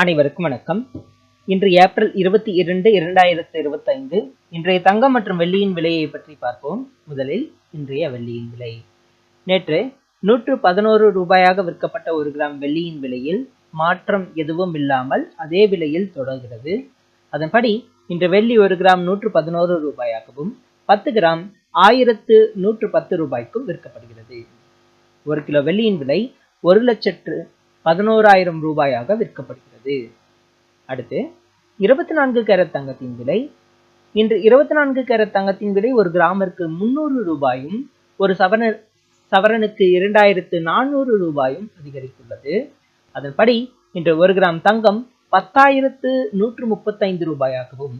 அனைவருக்கும் வணக்கம். இன்று ஏப்ரல் இருபத்தி இரண்டு இரண்டாயிரத்து இருபத்தைந்து இன்றைய தங்கம் மற்றும் வெள்ளியின் விலையை பற்றி பார்ப்போம். முதலில் இன்றைய வெள்ளியின் விலை. நேற்று நூற்று பதினோரு ரூபாயாக விற்கப்பட்ட ஒரு கிராம் வெள்ளியின் விலையில் மாற்றம் எதுவும் இல்லாமல் அதே விலையில் தொடர்கிறது. அதன்படி இன்று வெள்ளி ஒரு கிராம் நூற்று பதினோரு ரூபாயாகவும் பத்து கிராம் ஆயிரத்து நூற்று பத்து ரூபாய்க்கும் விற்கப்படுகிறது. ஒரு கிலோ வெள்ளியின் விலை ஒரு லட்சத்து பதினோராயிரம் ரூபாயாக விற்கப்படுகிறது. அடுத்து இருபத்தி நான்கு கேரட் தங்கத்தின் விலை. இன்று இருபத்தி நான்கு கேரட் தங்கத்தின் விலை ஒரு கிராமிற்கு முன்னூறு ரூபாயும் ஒரு சவர சவரனுக்கு இரண்டாயிரத்து நானூறு ரூபாயும் அதிகரித்துள்ளது. அதன்படி இன்று ஒரு கிராம் தங்கம் பத்தாயிரத்து நூற்று முப்பத்தைந்து ரூபாயாகவும்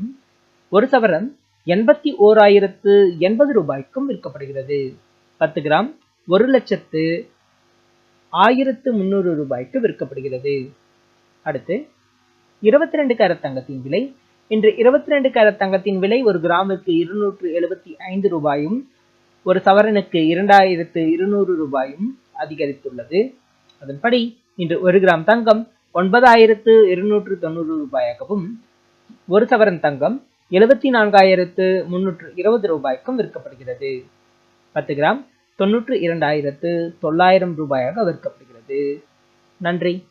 ஒரு சவரன் எண்பத்தி ஓராயிரத்து எண்பது ரூபாய்க்கும் விற்கப்படுகிறது. பத்து கிராம் ஒரு லட்சத்து ஆயிரத்து முந்நூறு ரூபாய்க்கு விற்கப்படுகிறது. அடுத்து இருபத்தி ரெண்டு கேரட் தங்கத்தின் விலை. இன்று இருபத்தி ரெண்டு கேரட் தங்கத்தின் விலை ஒரு கிராமுக்கு இருநூற்று எழுபத்தி ஐந்து ரூபாயும் ஒரு சவரனுக்கு இரண்டாயிரத்து இருநூறு ரூபாயும் அதிகரித்துள்ளது. அதன்படி இன்று ஒரு கிராம் தங்கம் ஒன்பதாயிரத்து இருநூற்று தொண்ணூறு ரூபாயாகவும் ஒரு சவரன் தங்கம் எழுபத்தி நான்காயிரத்து முன்னூற்று இருபது ரூபாய்க்கும் விற்கப்படுகிறது. பத்து கிராம் தொன்னூற்று இரண்டாயிரத்து தொள்ளாயிரம் ரூபாயாக விற்கப்படுகிறது. நன்றி.